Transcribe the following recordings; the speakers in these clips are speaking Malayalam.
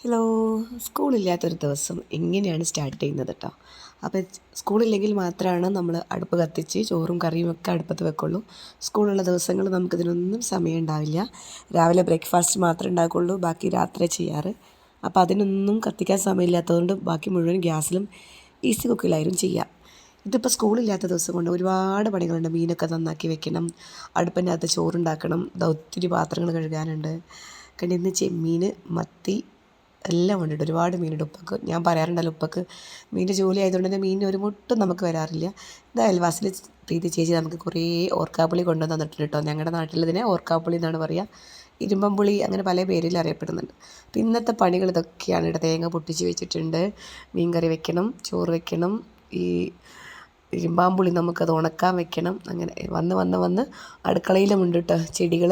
ഹലോ സ്കൂളില്ലാത്തൊരു ദിവസം എങ്ങനെയാണ് സ്റ്റാർട്ട് ചെയ്യുന്നത് കേട്ടോ അപ്പോൾ സ്കൂളില്ലെങ്കിൽ മാത്രമാണ് നമ്മൾ അടുപ്പ് കത്തിച്ച് ചോറും കറിയും ഒക്കെ അടുപ്പത്ത് വെക്കുള്ളൂ. സ്കൂളുള്ള ദിവസങ്ങൾ നമുക്കിതിനൊന്നും സമയം ഉണ്ടാവില്ല. രാവിലെ ബ്രേക്ക്ഫാസ്റ്റ് മാത്രമേ ഉണ്ടാക്കുള്ളൂ ബാക്കി രാത്രി ചെയ്യാറ്. അപ്പോൾ അതിനൊന്നും കത്തിക്കാൻ സമയമില്ലാത്തതുകൊണ്ട് ബാക്കി മുഴുവൻ ഗ്യാസിലും ഈസി കുക്കിലായിരുന്നു ചെയ്യാം. ഇതിപ്പോൾ സ്കൂളില്ലാത്ത ദിവസം കൊണ്ട് ഒരുപാട് പണികളുണ്ട്. മീനൊക്കെ നന്നാക്കി വെക്കണം അടുപ്പിന്റെ അകത്ത് ചോറുണ്ടാക്കണം ഒത്തിരി പാത്രങ്ങൾ കഴുകാനുണ്ട്. കണ്ടിന്ന് ചെമ്മീൻ മത്തി എല്ലാം കൊണ്ടിട്ട് ഒരുപാട് മീനുണ്ട് ഉപ്പക്ക്. ഞാൻ പറയാറുണ്ടല്ലോ ഉപ്പക്ക്. മീനിന്റെ ജോലി ആയതുകൊണ്ട് തന്നെ മീനിന് ഒരു മുട്ടും നമുക്ക് വരാറില്ല. ഇത് അയൽവാസിൽ പ്രീതി ചേച്ചി നമുക്ക് കുറേ ഓർക്കാപ്പുളി കൊണ്ടു തന്നിട്ടുണ്ട് കേട്ടോ. ഞങ്ങളുടെ നാട്ടിലിതിനെ ഓർക്കാപ്പുളി എന്നാണ് പറയുക ഇരുമ്പമ്പുളി അങ്ങനെ പല പേരിൽ അറിയപ്പെടുന്നുണ്ട്. അപ്പം ഇന്നത്തെ പണികൾ ഇതൊക്കെയാണ്. ഇവിടെ തേങ്ങ പൊട്ടിച്ച് വെച്ചിട്ടുണ്ട്. മീൻ കറി വെക്കണം ചോറ് വെക്കണം ഈ ഇരുമ്പാമ്പുളി നമുക്കത് ഉണക്കാൻ വെക്കണം. അങ്ങനെ വന്ന് വന്ന് വന്ന് അടുക്കളയിലുമുണ്ട് കേട്ടോ ചെടികൾ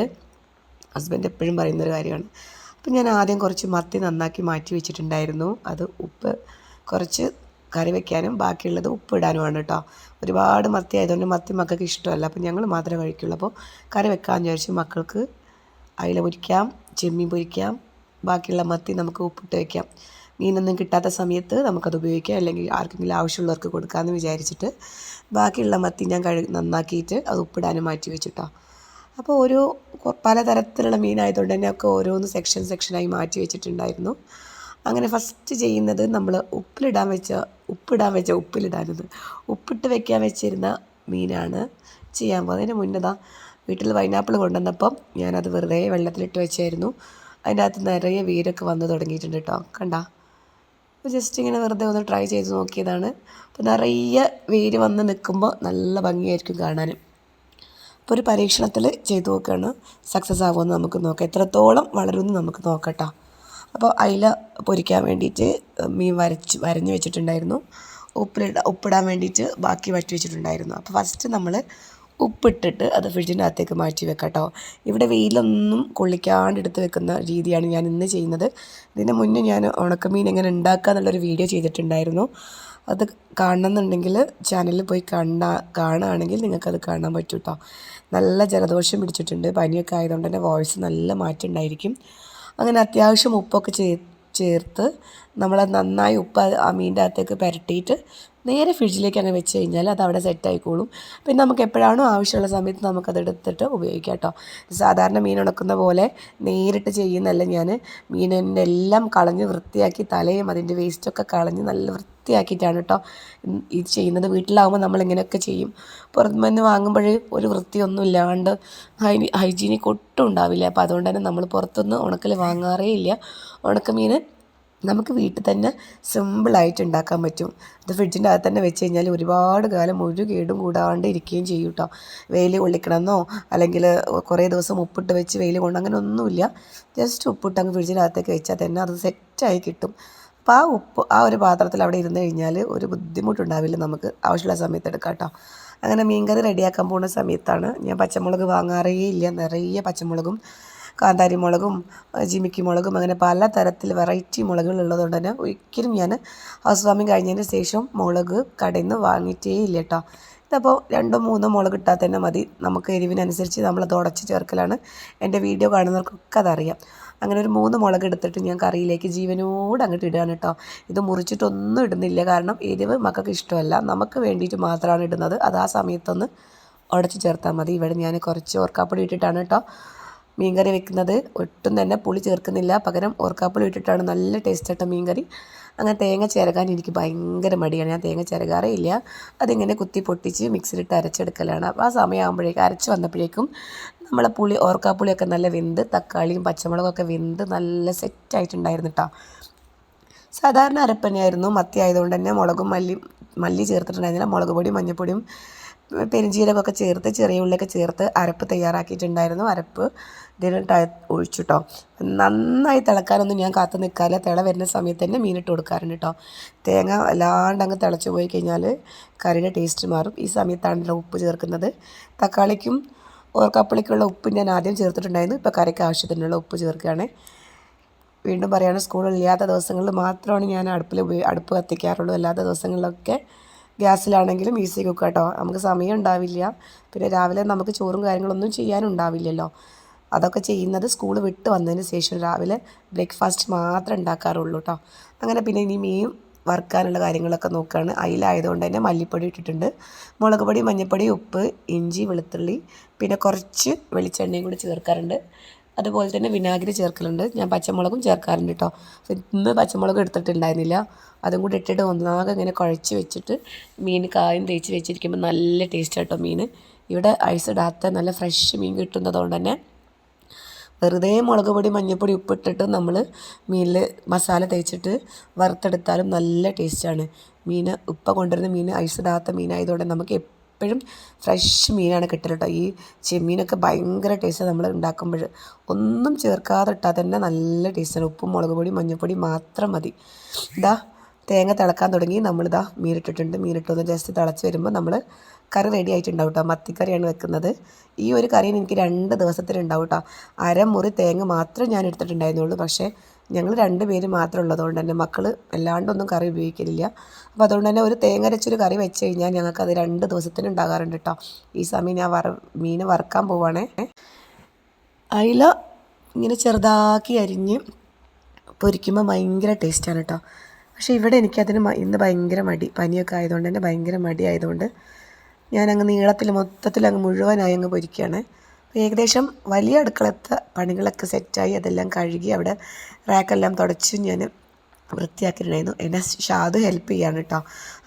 ഹസ്ബൻഡ് എപ്പോഴും പറയുന്നൊരു കാര്യമാണ്. അപ്പം ഞാൻ ആദ്യം കുറച്ച് മത്തി നന്നാക്കി മാറ്റി വെച്ചിട്ടുണ്ടായിരുന്നു. അത് ഉപ്പ് കുറച്ച് കറി വെക്കാനും ബാക്കിയുള്ളത് ഉപ്പിടാനുമാണ് കേട്ടോ ഒരുപാട് മത്തി ആയതുകൊണ്ട് മത്തി മക്കൾക്ക് ഇഷ്ടമല്ല. അപ്പം ഞങ്ങൾ മാത്രമേ കഴിക്കുള്ളൂ. അപ്പോൾ കറി വെക്കാമെന്ന് വിചാരിച്ചു മക്കൾക്ക് അയില പൊരിക്കാം ചെമ്മീൻ പൊരിക്കാം ബാക്കിയുള്ള മത്തി നമുക്ക് ഉപ്പിട്ട് വയ്ക്കാം മീനൊന്നും കിട്ടാത്ത സമയത്ത് നമുക്കത് ഉപയോഗിക്കാം. അല്ലെങ്കിൽ ആർക്കെങ്കിലും ആവശ്യമുള്ളവർക്ക് കൊടുക്കാമെന്ന് വിചാരിച്ചിട്ട് ബാക്കിയുള്ള മത്തി ഞാൻ കഴു നന്നാക്കിയിട്ട് അത് ഉപ്പിടാനും മാറ്റി വെച്ചിട്ടോ. അപ്പോൾ ഒരു പലതരത്തിലുള്ള മീനായതുകൊണ്ട് തന്നെ ഒക്കെ ഓരോന്ന് സെക്ഷൻ സെക്ഷനായി മാറ്റി വെച്ചിട്ടുണ്ടായിരുന്നു. അങ്ങനെ ഫസ്റ്റ് ചെയ്യുന്നത് നമ്മൾ ഉപ്പിലിടാൻ വെച്ച ഉപ്പിടാൻ വെച്ച ഉപ്പിലിടാനത്. ഉപ്പിട്ട് വെക്കാൻ വെച്ചിരുന്ന മീനാണ് ചെയ്യാൻ പോകുന്നത്. മുന്നേ മുന്നതാ വീട്ടിൽ പൈനാപ്പിൾ കൊണ്ടുവന്നപ്പം ഞാനത് വെറുതെ വെള്ളത്തിലിട്ട് വെച്ചായിരുന്നു. അതിന്റെ അകത്ത് നിറയെ വീരൊക്കെ വന്ന് തുടങ്ങിയിട്ടുണ്ട് കേട്ടോ കണ്ട? അപ്പോൾ ജസ്റ്റ് ഇങ്ങനെ വെറുതെ ഒന്ന് ട്രൈ ചെയ്ത് നോക്കിയതാണ്. അപ്പോൾ നിറയെ വേര് വന്ന് നിൽക്കുമ്പോൾ നല്ല ഭംഗിയായിരിക്കും കാണാനും. ഒരു പരീക്ഷണത്തിൽ ചെയ്തു നോക്കുകയാണ് സക്സസ് ആവുമെന്ന് നമുക്ക് നോക്കാം. എത്രത്തോളം വളരുമെന്ന് നമുക്ക് നോക്കട്ടോ. അപ്പോൾ അയില പൊരിക്കാൻ വേണ്ടിയിട്ട് മീൻ വരച്ച് വരഞ്ഞ് വെച്ചിട്ടുണ്ടായിരുന്നു. ഉപ്പിലിട ഉപ്പിടാൻ വേണ്ടിയിട്ട് ബാക്കി വറ്റി വെച്ചിട്ടുണ്ടായിരുന്നു. അപ്പോൾ ഫസ്റ്റ് നമ്മൾ ഉപ്പിട്ടിട്ട് അത് ഫ്രിഡ്ജിന്റെ അകത്തേക്ക് മാറ്റി വെക്കാം കേട്ടോ ഇവിടെ വെയിലൊന്നും കൊള്ളിക്കാണ്ട് എടുത്ത് വെക്കുന്ന രീതിയാണ് ഞാൻ ഇന്ന് ചെയ്യുന്നത്. ഇതിന് മുന്നേ ഞാൻ ഉണക്കമീൻ എങ്ങനെ ഉണ്ടാക്കുക എന്നുള്ളൊരു വീഡിയോ ചെയ്തിട്ടുണ്ടായിരുന്നു. അത് കാണണമെന്നുണ്ടെങ്കിൽ ചാനലിൽ പോയി കണ്ടാ കാണുകയാണെങ്കിൽ നിങ്ങൾക്കത് കാണാൻ പറ്റും കേട്ടോ നല്ല ജലദോഷം പിടിച്ചിട്ടുണ്ട്. പനിയൊക്കെ ആയതുകൊണ്ട് തന്നെ വോയിസ് നല്ല മാറ്റം ഉണ്ടായിരിക്കും. അങ്ങനെ അത്യാവശ്യം ഉപ്പൊക്കെ ചേർത്ത് നമ്മൾ നന്നായി ഉപ്പ് ആ മീന്റെ അകത്തേക്ക് പുരട്ടിയിട്ട് നേരെ ഫ്രിഡ്ജിലേക്ക് അങ്ങ് വെച്ച് കഴിഞ്ഞാൽ അത് അവിടെ സെറ്റ് ആയിക്കോളും. പിന്നെ നമുക്ക് എപ്പോഴാണോ ആവശ്യമുള്ള സമയത്ത് നമുക്കത് എടുത്തിട്ട് ഉപയോഗിക്കാം കേട്ടോ സാധാരണ മീൻ ഉണക്കുന്ന പോലെ നേരിട്ട് ചെയ്യുന്നല്ല ഞാൻ. മീനിന്റെ എല്ലാം കളഞ്ഞ് വൃത്തിയാക്കി തലയും അതിന്റെ വേസ്റ്റൊക്കെ കളഞ്ഞ് നല്ല വൃത്തിയാക്കിയിട്ടാണ് കേട്ടോ ഇത് ചെയ്യുന്നത്. വീട്ടിലാവുമ്പോൾ നമ്മൾ ഇങ്ങനെയൊക്കെ ചെയ്യും. പുറത്തുനിന്ന് വാങ്ങുമ്പോൾ ഒരു വൃത്തിയൊന്നും ഇല്ലാണ്ട് ഹൈ ഹൈജീനിക് ഒട്ടും ഉണ്ടാവില്ല. അപ്പോൾ അതുകൊണ്ട് തന്നെ നമ്മൾ പുറത്തുനിന്ന് ഉണക്കൽ വാങ്ങാറേ ഇല്ല. ഉണക്കമീൻ നമുക്ക് വീട്ടിൽ തന്നെ സിമ്പിളായിട്ട് ഉണ്ടാക്കാൻ പറ്റും. അത് ഫ്രിഡ്ജിന്റെ അകത്ത് തന്നെ വെച്ച് കഴിഞ്ഞാൽ ഒരുപാട് കാലം ഒരു കേടും കൂടാണ്ട് ഇരിക്കുകയും ചെയ്യും കേട്ടോ വെയിൽ കൊള്ളിക്കണമെന്നോ അല്ലെങ്കിൽ കുറേ ദിവസം ഉപ്പിട്ട് വെച്ച് വെയിൽ കൊണ്ട് അങ്ങനെ ഒന്നുമില്ല. ജസ്റ്റ് ഉപ്പിട്ട് അങ്ങ് ഫ്രിഡ്ജിനകത്തേക്ക് വെച്ചാൽ തന്നെ അത് സെറ്റായി കിട്ടും. അപ്പോൾ ആ ഉപ്പ് ആ ഒരു പാത്രത്തിൽ അവിടെ ഇരുന്ന് കഴിഞ്ഞാൽ ഒരു ബുദ്ധിമുട്ടുണ്ടാവില്ല നമുക്ക് ആവശ്യമുള്ള സമയത്ത് എടുക്കാം കേട്ടോ അങ്ങനെ മീൻകറി റെഡിയാക്കാൻ പോകുന്ന സമയത്താണ് ഞാൻ പച്ചമുളക് വാങ്ങാറേ ഇല്ല. നിറയെ പച്ചമുളകും കാന്താരി മുളകും ജിമിക്കി മുളകും അങ്ങനെ പല തരത്തിൽ വെറൈറ്റി മുളകുകൾ ഉള്ളതുകൊണ്ട് തന്നെ ഒരിക്കലും ഞാൻ ഹൗസ് വാമിങ് കഴിഞ്ഞതിന് ശേഷം മുളക് കടയിൽ നിന്ന് വാങ്ങിയിട്ടേ ഇല്ല കേട്ടോ. ഇതപ്പോൾ രണ്ടോ മൂന്നോ മുളക് ഇട്ടാൽ തന്നെ മതി. നമുക്ക് എരിവിനനുസരിച്ച് നമ്മളത് ഉടച്ച് ചേർക്കലാണ്. എന്റെ വീഡിയോ കാണുന്നവർക്കൊക്കെ അതറിയാം. അങ്ങനെ ഒരു മൂന്ന് മുളക് എടുത്തിട്ട് ഞാൻ കറിയിലേക്ക് ജീവനോട് അങ്ങോട്ട് ഇടുകയാണ് കേട്ടോ. ഇത് മുറിച്ചിട്ടൊന്നും ഇടുന്നില്ല. കാരണം എരിവ് മക്കൾക്ക് ഇഷ്ടമല്ല. നമുക്ക് വേണ്ടിയിട്ട് മാത്രമാണ് ഇടുന്നത്. അത് ആ സമയത്തൊന്ന് ഉടച്ച് ചേർത്താൽ മതി. ഇവിടെ ഞാൻ കുറച്ച് ഓർക്കാപ്പൊടി ഇട്ടിട്ടാണ് കേട്ടോ. മീൻകറി വെക്കുന്നത്. ഒട്ടും തന്നെ പുളി ചേർക്കുന്നില്ല. പകരം ഓർക്കാപ്പുളി ഇട്ടിട്ടാണ് നല്ല ടേസ്റ്റ് ആയിട്ട് മീൻകറി. അങ്ങനെ തേങ്ങ ചിരകാൻ എനിക്ക് ഭയങ്കര മടിയാണ്. ഞാൻ തേങ്ങ ചിരകാറേ ഇല്ല അതിങ്ങനെ കുത്തി പൊട്ടിച്ച് മിക്സിയിലിട്ട് അരച്ചെടുക്കലാണ്. അപ്പോൾ ആ സമയമാകുമ്പോഴേക്കും അരച്ച് വന്നപ്പോഴേക്കും നമ്മളെ പുളി ഓർക്കാപ്പുളിയൊക്കെ നല്ല വെന്ത് തക്കാളിയും പച്ചമുളകൊക്കെ വെന്ത് നല്ല സെറ്റായിട്ടുണ്ടായിരുന്നു കേട്ടോ സാധാരണ അരപ്പനെയായിരുന്നു മത്തി ആയതുകൊണ്ട് തന്നെ മുളകും മല്ലി മല്ലി ചേർത്തിട്ടുണ്ടായിരുന്നില്ല. മുളക് പൊടിയും മഞ്ഞൾപ്പൊടിയും പെരിഞ്ചീരകമൊക്കെ ചേർത്ത് ചെറിയ ഉള്ളിയൊക്കെ ചേർത്ത് അരപ്പ് തയ്യാറാക്കിയിട്ടുണ്ടായിരുന്നു. അരപ്പ് ഇതിലിട്ട് ഒഴിച്ചു കേട്ടോ നന്നായി തിളക്കാനൊന്നും ഞാൻ കാത്തു നിൽക്കാറില്ല തിള വരുന്ന സമയത്ത് തന്നെ മീനിട്ട് കൊടുക്കാറുണ്ട് കേട്ടോ തേങ്ങ വല്ലാണ്ട് അങ്ങ് തിളച്ച് പോയി കഴിഞ്ഞാൽ കറിയുടെ ടേസ്റ്റ് മാറും. ഈ സമയത്താണല്ലോ ഉപ്പ് ചേർക്കുന്നത്. തക്കാളിക്കും ഓർക്കപ്പളിക്കുള്ള ഉപ്പ് ഞാൻ ആദ്യം ചേർത്തിട്ടുണ്ടായിരുന്നു. ഇപ്പോൾ കറിക്ക് ആവശ്യത്തിനുള്ള ഉപ്പ് ചേർക്കുകയാണ്. വീണ്ടും പറയുകയാണ് സ്കൂളില്ലാത്ത ദിവസങ്ങളിൽ മാത്രമാണ് ഞാൻ അടുപ്പിൽ അടുപ്പ് കത്തിക്കാറുള്ളൂ. അല്ലാത്ത ദിവസങ്ങളിലൊക്കെ ഗ്യാസിലാണെങ്കിലും ഈസി കുക്ക് കേട്ടോ നമുക്ക് സമയം ഉണ്ടാവില്ല. പിന്നെ രാവിലെ നമുക്ക് ചോറും കാര്യങ്ങളൊന്നും ചെയ്യാനുണ്ടാവില്ലല്ലോ. അതൊക്കെ ചെയ്യുന്നത് സ്കൂൾ വിട്ട് വന്നതിന് ശേഷം രാവിലെ ബ്രേക്ക്ഫാസ്റ്റ് മാത്രമേ ഉണ്ടാക്കാറുള്ളൂ കേട്ടോ അങ്ങനെ പിന്നെ ഇനി മീൻ വറുക്കാനുള്ള കാര്യങ്ങളൊക്കെ നോക്കുകയാണ് അയിലായതുകൊണ്ട് തന്നെ മല്ലിപ്പൊടി ഇട്ടിട്ടുണ്ട്. മുളക് പൊടി മഞ്ഞൾപ്പൊടി ഉപ്പ് ഇഞ്ചി വെളുത്തുള്ളി പിന്നെ കുറച്ച് വെളിച്ചെണ്ണയും കൂടി ചേർക്കാറുണ്ട്. അതുപോലെ തന്നെ വിനാഗിരി ചേർക്കലുണ്ട്. ഞാൻ പച്ചമുളകും ചേർക്കാറുണ്ട് കേട്ടോ ഇന്ന് പച്ചമുളക് എടുത്തിട്ടുണ്ടായിരുന്നില്ല. അതും കൂടി ഇട്ടിട്ട് ഒന്നാകെ ഇങ്ങനെ കുഴച്ച് വെച്ചിട്ട് മീൻ കായം തേച്ച് വെച്ചിരിക്കുമ്പോൾ നല്ല ടേസ്റ്റ് കേട്ടോ മീൻ. ഇവിടെ ഐസ് ഇടാത്ത നല്ല ഫ്രഷ് മീൻ കിട്ടുന്നതുകൊണ്ട് തന്നെ വെറുതെ മുളക് പൊടി മഞ്ഞൾപ്പൊടി ഉപ്പിട്ടിട്ട് നമ്മൾ മീനിൽ മസാല തേച്ചിട്ട് വറുത്തെടുത്താലും നല്ല ടേസ്റ്റാണ് മീൻ ഉപ്പ കൊണ്ടുവരുന്ന മീൻ ഐസ് ഇടാത്ത മീനായതുകൊണ്ട് നമുക്ക് എപ്പോഴും ഫ്രഷ് മീനാണ് കിട്ടൽ കേട്ടോ ഈ ചെമ്മീനൊക്കെ ഭയങ്കര ടേസ്റ്റാണ് നമ്മൾ ഉണ്ടാക്കുമ്പോൾ ഒന്നും ചേർക്കാതെ ഇട്ടാൽ തന്നെ നല്ല ടേസ്റ്റാണ് ഉപ്പും മുളക് പൊടി മഞ്ഞൾപ്പൊടി മാത്രം മതി. ഇതാ തേങ്ങ തിളക്കാൻ തുടങ്ങി. നമ്മളിതാ മീനിട്ടിട്ടുണ്ട്. മീനിട്ടൊന്ന് ജസ്റ്റ് തിളച്ച് വരുമ്പോൾ നമ്മൾ കറി റെഡി ആയിട്ടുണ്ടാവും കേട്ടോ മത്തിക്കറിയാണ് വെക്കുന്നത്. ഈ ഒരു കറിയും എനിക്ക് രണ്ട് ദിവസത്തിലുണ്ടാവും കേട്ടോ അരമുറി തേങ്ങ മാത്രം ഞാൻ എടുത്തിട്ടുണ്ടായിരുന്നുള്ളൂ. പക്ഷേ ഞങ്ങൾ രണ്ട് പേര് മാത്രം ഉള്ളതുകൊണ്ട് തന്നെ മക്കൾ അല്ലാണ്ടൊന്നും കറി ഉപയോഗിക്കലില്ല. അപ്പോൾ അതുകൊണ്ട് തന്നെ ഒരു തേങ്ങ അരച്ചൊരു കറി വെച്ച് കഴിഞ്ഞാൽ ഞങ്ങൾക്കത് രണ്ട് ദിവസത്തിന് ഉണ്ടാകാറുണ്ട് കേട്ടോ ഈ സമയം ഞാൻ വറ മീൻ വറുക്കാൻ പോവാണേ. അയില ഇങ്ങനെ ചെറുതാക്കി അരിഞ്ഞ് പൊരിക്കുമ്പോൾ ഭയങ്കര ടേസ്റ്റാണ് കേട്ടോ പക്ഷേ ഇവിടെ എനിക്കതിന് ഇന്ന് ഭയങ്കര മടി. പനിയൊക്കെ ആയതുകൊണ്ട് തന്നെ ഭയങ്കര മടി ആയതുകൊണ്ട് ഞാനങ്ങ് നീളത്തിൽ മൊത്തത്തിൽ അങ്ങ് മുഴുവനായി അങ്ങ് പൊരിക്കുകയാണ്. ഏകദേശം വലിയ അടുക്കളത്തെ പണികളൊക്കെ സെറ്റായി അതെല്ലാം കഴുകി അവിടെ റാക്കെല്ലാം തുടച്ച് ഞാൻ വൃത്തിയാക്കിയിട്ടുണ്ടായിരുന്നു. എന്നെ ഷാദ് ഹെൽപ്പ് ചെയ്യാണ് കേട്ടോ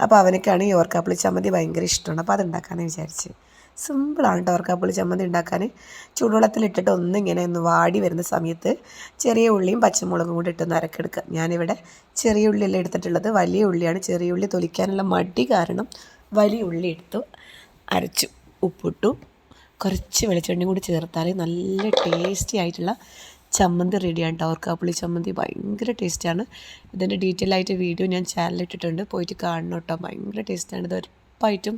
അപ്പോൾ അവനൊക്കെയാണ് ഈ ഓർക്കാപ്പിളി ചമ്മന്തി ഭയങ്കര ഇഷ്ടമാണ്. അപ്പോൾ അതുണ്ടാക്കാമെന്ന് വിചാരിച്ച്. സിമ്പിളാണ് കേട്ടോ ഓർക്കാപ്പുളി ചമ്മന്തി ഉണ്ടാക്കാൻ. ചൂടുവെള്ളത്തിലിട്ടിട്ട് ഒന്നിങ്ങനെ ഒന്ന് വാടി വരുന്ന സമയത്ത് ചെറിയ ഉള്ളിയും പച്ചമുളകും കൂടി ഇട്ടൊന്ന് അരക്കെടുക്കുക. ഞാനിവിടെ ചെറിയ ഉള്ളിയല്ല എടുത്തിട്ടുള്ളത്. വലിയ ഉള്ളിയാണ്. ചെറിയ ഉള്ളി തൊലിക്കാനുള്ള മടി കാരണം വലിയ ഉള്ളി എടുത്തു. അരച്ചു. ഉപ്പിട്ടു. കുറച്ച് വെളിച്ചെണ്ണയും കൂടി ചേർത്താൽ നല്ല ടേസ്റ്റി ആയിട്ടുള്ള ചമ്മന്തി റെഡിയാണ് കേട്ടോ ഓർക്കാപ്പുളി ചമ്മന്തി ഭയങ്കര ടേസ്റ്റാണ് ഇതിന്റെ ഡീറ്റെയിൽ ആയിട്ട് വീഡിയോ ഞാൻ ചാനലിട്ടിട്ടുണ്ട് പോയിട്ട് കാണണം കേട്ടോ ഭയങ്കര ടേസ്റ്റാണ് ഇത് ഉറപ്പായിട്ടും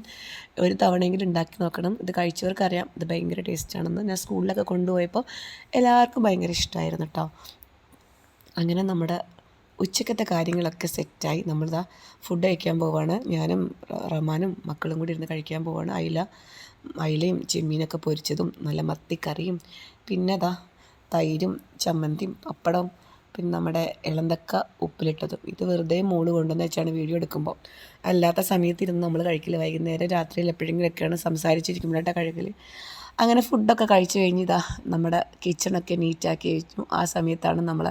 ഒരു തവണയെങ്കിലും ഉണ്ടാക്കി നോക്കണം. ഇത് കഴിച്ചവർക്കറിയാം. ഇത് ഭയങ്കര ടേസ്റ്റാണെന്ന് ഞാൻ സ്കൂളിലൊക്കെ കൊണ്ടുപോയപ്പോൾ എല്ലാവർക്കും ഭയങ്കര ഇഷ്ടമായിരുന്നു കേട്ടോ അങ്ങനെ നമ്മുടെ ഉച്ചക്കത്തെ കാര്യങ്ങളൊക്കെ സെറ്റായി. നമ്മളിതാ ഫുഡ് കഴിക്കാൻ പോവാണ്. ഞാനും റഹ്മാനും മക്കളും കൂടി ഇരുന്ന് കഴിക്കാൻ പോവാണ്. അയില അയിലയും ചെമ്മീനൊക്കെ പൊരിച്ചതും നല്ല മത്തിക്കറിയും പിന്നെ അതാ തൈരും ചമ്മന്തിയും പപ്പടവും പിന്നെ നമ്മുടെ ഇളന്തക്ക ഉപ്പിലിട്ടതും. ഇത് വെറുതെ മോൾ കൊണ്ടുവന്ന് വെച്ചാണ് വീഡിയോ എടുക്കുമ്പോൾ അല്ലാത്ത സമയത്ത് ഇരുന്ന് നമ്മൾ കഴിക്കില്ല. വൈകുന്നേരം രാത്രിയിൽ എപ്പോഴെങ്കിലൊക്കെയാണ് സംസാരിച്ചിരിക്കുമ്പോഴായിട്ട് കഴുകൽ അങ്ങനെ ഫുഡൊക്കെ കഴിച്ചു കഴിഞ്ഞ് ഇതാ നമ്മുടെ കിച്ചണൊക്കെ നീറ്റാക്കി വെച്ചു. ആ സമയത്താണ് നമ്മൾ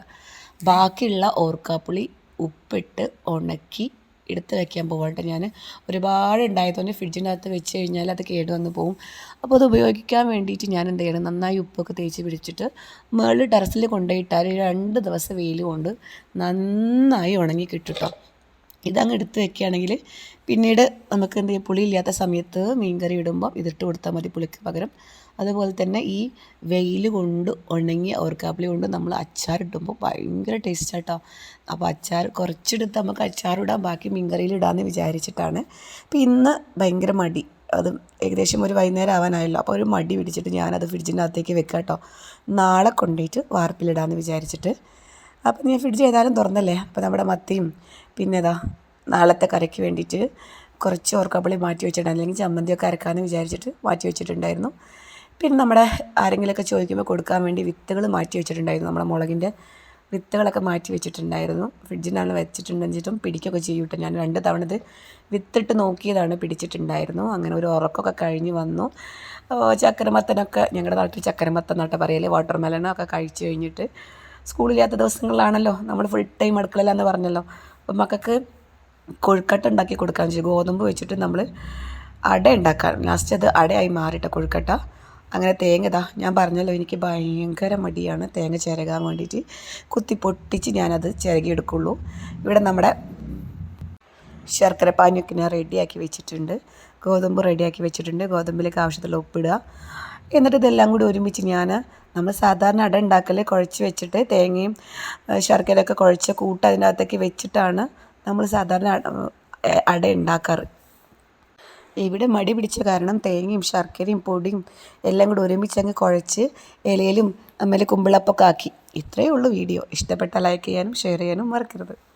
ബാക്കിയുള്ള ഓർക്കാപ്പുളി ഉപ്പിട്ട് ഉണക്കി എടുത്ത് വയ്ക്കാൻ പോകട്ടെ ഞാൻ ഒരുപാട് ഉണ്ടായതുകൊണ്ട് ഫ്രിഡ്ജിനകത്ത് വെച്ച് കഴിഞ്ഞാൽ അത് കേട് വന്ന് പോകും അപ്പോൾ അത് ഉപയോഗിക്കാൻ വേണ്ടിയിട്ട് ഞാൻ എന്ത് ചെയ്യണം? നന്നായി ഉപ്പൊക്കെ തേച്ച് പിടിച്ചിട്ട് മുകളിൽ ടെറസിൽ കൊണ്ടുപോയിട്ടാൽ രണ്ട് ദിവസം വെയിൽ കൊണ്ട് നന്നായി ഉണങ്ങി കിട്ടും ഇതങ്ങ് എടുത്ത് വെക്കുകയാണെങ്കിൽ പിന്നീട് നമുക്ക് എന്ത് ചെയ്യും? പുളി ഇല്ലാത്ത സമയത്ത് മീൻകറി ഇടുമ്പോൾ ഇതിട്ട് കൊടുത്താൽ മതി പുളിക്ക് പകരം. അതുപോലെ തന്നെ ഈ വെയിൽ കൊണ്ട് ഉണങ്ങിയ ഓർക്കാപ്പിളി കൊണ്ട് നമ്മൾ അച്ചാറിട്ടുമ്പോൾ ഭയങ്കര ടേസ്റ്റ് ആട്ടോ. അപ്പോൾ അച്ചാർ കുറച്ചെടുത്ത് നമുക്ക് അച്ചാറിടാം ബാക്കി മീൻകറിയിൽ ഇടാമെന്ന് വിചാരിച്ചിട്ടാണ്. അപ്പോൾ ഇന്ന് ഭയങ്കര മടി. അത് ഏകദേശം ഒരു വൈകുന്നേരം ആവാനായല്ലോ. അപ്പോൾ ഒരു മടി പിടിച്ചിട്ട് ഞാനത് ഫ്രിഡ്ജിന്റെ അകത്തേക്ക് വെക്കാം കേട്ടോ നാളെ കൊണ്ടുപോയിട്ട് വാർപ്പിലിടാമെന്ന് വിചാരിച്ചിട്ട്. അപ്പോൾ ഞാൻ ഫ്രിഡ്ജ് ഏതായാലും തുറന്നല്ലേ? അപ്പോൾ നമ്മുടെ മത്തിയും പിന്നെ ഇതാ നാളത്തെ കരയ്ക്ക് വേണ്ടിയിട്ട് കുറച്ച് ഓർക്കപ്പളി മാറ്റി വെച്ചിട്ടുണ്ട്. അല്ലെങ്കിൽ ചമ്മന്തിയൊക്കെ അരക്കാമെന്ന് വിചാരിച്ചിട്ട് മാറ്റി വെച്ചിട്ടുണ്ടായിരുന്നു. പിന്നെ നമ്മുടെ ആരെങ്കിലുമൊക്കെ ചോദിക്കുമ്പോൾ കൊടുക്കാൻ വേണ്ടി വിത്തുകൾ മാറ്റി വെച്ചിട്ടുണ്ടായിരുന്നു. നമ്മുടെ മുളകിന്റെ വിത്തുകളൊക്കെ മാറ്റി വെച്ചിട്ടുണ്ടായിരുന്നു. ഫ്രിഡ്ജിനാണ് വെച്ചിട്ടുണ്ടെങ്കിലും പിടിക്കൊക്കെ ചെയ്യൂട്ടോ ഞാൻ. രണ്ട് തവണ ഇത് വിത്തിട്ട് നോക്കിയതാണ് പിടിച്ചിട്ടുണ്ടായിരുന്നു. അങ്ങനെ ഒരു ഉറക്കമൊക്കെ കഴിഞ്ഞ് വന്നു. ചക്കരമത്തനൊക്കെ ഞങ്ങളുടെ നാട്ടിൽ ചക്കരമത്തൻ നട്ട പറയൽ വാട്ടർ മെലനൊക്കെ കഴിച്ച് കഴിഞ്ഞിട്ട് സ്കൂളില്ലാത്ത ദിവസങ്ങളിലാണല്ലോ നമ്മൾ ഫുൾ ടൈം അടുക്കളയിലാന്ന് പറഞ്ഞല്ലോ. അപ്പം മക്കൾക്ക് കൊഴുക്കട്ട ഉണ്ടാക്കി കൊടുക്കാൻ ചെയ്യും ഗോതമ്പ് വെച്ചിട്ട് നമ്മൾ അട ഉണ്ടാക്കാൻ ലാസ്റ്റ് അത് അടയായി മാറിയിട്ട് കൊഴുക്കട്ട. അങ്ങനെ തേങ്ങ ഇതാ ഞാൻ പറഞ്ഞല്ലോ എനിക്ക് ഭയങ്കര മടിയാണ് തേങ്ങ ചിരകാൻ വേണ്ടിയിട്ട് കുത്തി പൊട്ടിച്ച് ഞാനത് ചിരകിയെടുക്കുള്ളൂ. ഇവിടെ നമ്മുടെ ശർക്കര പാനിയൊക്കെ ഞാൻ റെഡിയാക്കി വെച്ചിട്ടുണ്ട്. ഗോതമ്പ് റെഡിയാക്കി വെച്ചിട്ടുണ്ട്. ഗോതമ്പിലേക്ക് ആവശ്യത്തിലുള്ള ഉപ്പിടുക. എന്നിട്ട് ഇതെല്ലാം കൂടി ഒരുമിച്ച് ഞാൻ നമ്മൾ സാധാരണ അട ഉണ്ടാക്കൽ കുഴച്ച് വെച്ചിട്ട് തേങ്ങയും ശർക്കരയൊക്കെ കുഴച്ച് കൂട്ട് അതിന്റെ അകത്തേക്ക് വെച്ചിട്ടാണ് നമ്മൾ സാധാരണ അട ഉണ്ടാക്കാറ്. ഇവിടെ മടി പിടിച്ച കാരണം തേങ്ങയും ശർക്കരയും പൊടിയും എല്ലാം കൂടി ഒരുമിച്ച് അങ്ങ് കുഴച്ച് ഇലയിലും അമ്മയിൽ കുമ്പിളപ്പൊക്കെ ആക്കി. ഇത്രയേ ഉള്ളൂ വീഡിയോ. ഇഷ്ടപ്പെട്ട ലൈക്ക് ചെയ്യാനും ഷെയർ ചെയ്യാനും മറക്കരുത്.